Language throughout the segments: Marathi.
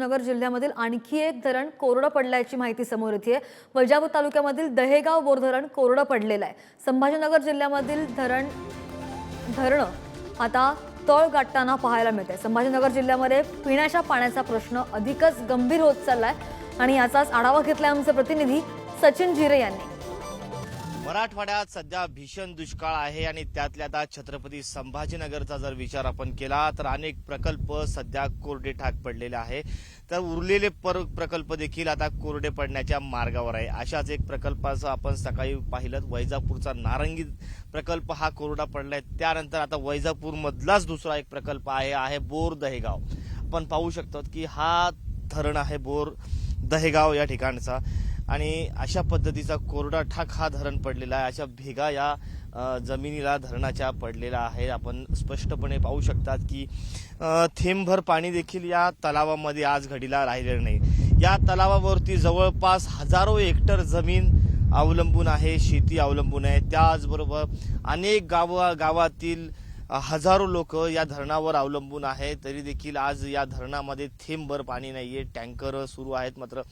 नगर जिल्ह्यामधील आणखी एक धरण कोरडं पडल्याची माहिती समोर येते. वैजापूर तालुक्यामधील दहेगाव बोर धरण कोरडं पडलेलं आहे. संभाजीनगर जिल्ह्यामधील धरण धरणं आता तळ गाठताना पाहायला मिळते संभाजीनगर जिल्ह्यामध्ये पिण्याच्या पाण्याचा प्रश्न अधिकच गंभीर होत चाललाय. आणि याचाच आढावा घेतलाय आमचे प्रतिनिधी सचिन जिरे यांनी. मराठवाड्यात सध्या भीषण दुष्काळ आहे आणि त्यातल्या आता छत्रपती संभाजीनगरचा जर विचार आपण केला तर अनेक प्रकल्प सध्या कोरडे ठाक पडलेले आहे. तर उरलेले पर प्रकल्प देखील आता कोरडे पडण्याच्या मार्गावर आहे. अशाच एक प्रकल्पाचं आपण सकाळी पाहिलं वैजापूरचा नारंगी प्रकल्प हा कोरडा पडलाय. त्यानंतर आता वैजापूर मधलाच दुसरा एक प्रकल्प आहे आहे बोर दहेगाव. आपण पाहू शकतो की हा धरण आहे बोर दहेगाव या ठिकाणचा. आणि अशा पद्धतीचा कोरडा ठाक हा धरण पडलेला आहे. अशा भेगा या जमिनीला धरणाच्या पडलेला आहे. आपण स्पष्टपणे पाहू शकतात की थेंबभर पाणी देखील या तलावामध्ये आज घडीला राहिलेलं नाही. या तलावावरती जवळपास हजारो हेक्टर जमीन अवलंबून आहे शेती अवलंबून आहे. त्याचबरोबर अनेक गाव गावातील हजारो लोक या धरणावर अवलंबून आहे. तरी देखील आज या धरणामध्ये थेंबभर पाणी नाहीये. टँकर सुरू आहेत मात्र.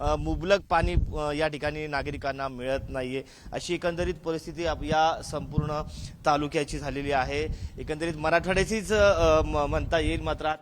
मुबलक पाणी या ठिकाणी नागरिकांना मिळत नाही आहे अशी एकंदरीत परिस्थिती या संपूर्ण तालुक्याची झालेली आहे. एकंदरीत मराठवाड्याचीच म- म्हणता येईल मात्र.